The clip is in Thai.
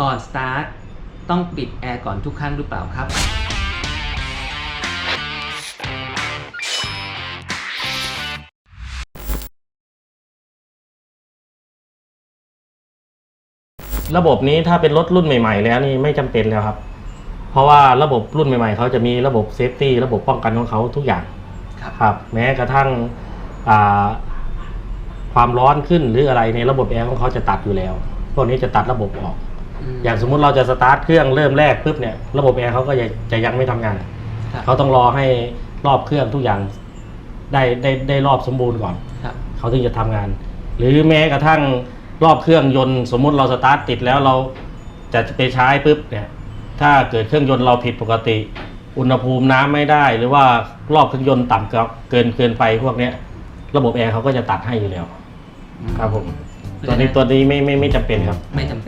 ก่อนสตาร์ทต้องปิดแอร์ก่อนทุกครั้งหรือเปล่าครับ ระบบนี้ถ้าเป็นรถรุ่นใหม่ ๆ แล้วนี่ไม่จำเป็นแล้วครับ เพราะว่าระบบรุ่นใหม่ ๆ เขาจะมีระบบเซฟตี้ระบบป้องกันของเขาทุกอย่างครับ ครับ แม้กระทั่งอ่าความร้อนขึ้นหรืออะไรในระบบแอร์ของเขาจะตัดอยู่แล้ว พวกนี้จะตัดระบบออกม อย่างสมมุติเราจะสตาร์ทเครื่องเริ่มแรกปุ๊บเนี่ยระบบแอร์เขาก็จะจะยังไม่ทำงานครับเขาต้องรอให้รอบเครื่องทุกอย่างได้ได้ได้รอบสมบูรณ์ก่อนครับเขาถึงจะทำงาน หรือแม้กระทั่งรอบเครื่องยนต์สมมุติเราสตาร์ทติดแล้วเราจะไปใช้ปุ๊บเนี่ยถ้าเกิดเครื่องยนต์เราผิดปกติ อุณหภูมิน้ำไม่ได้ หรือว่ารอบเครื่องยนต์ต่ำเกินเกินไปพวกเนี้ยระบบแอร์เขาก็จะตัดให้อยู่แล้ว ครับผมตัวนี้ตัวนี้ไม่ไม่ไม่จำเป็นครับ ไม่จำเป็น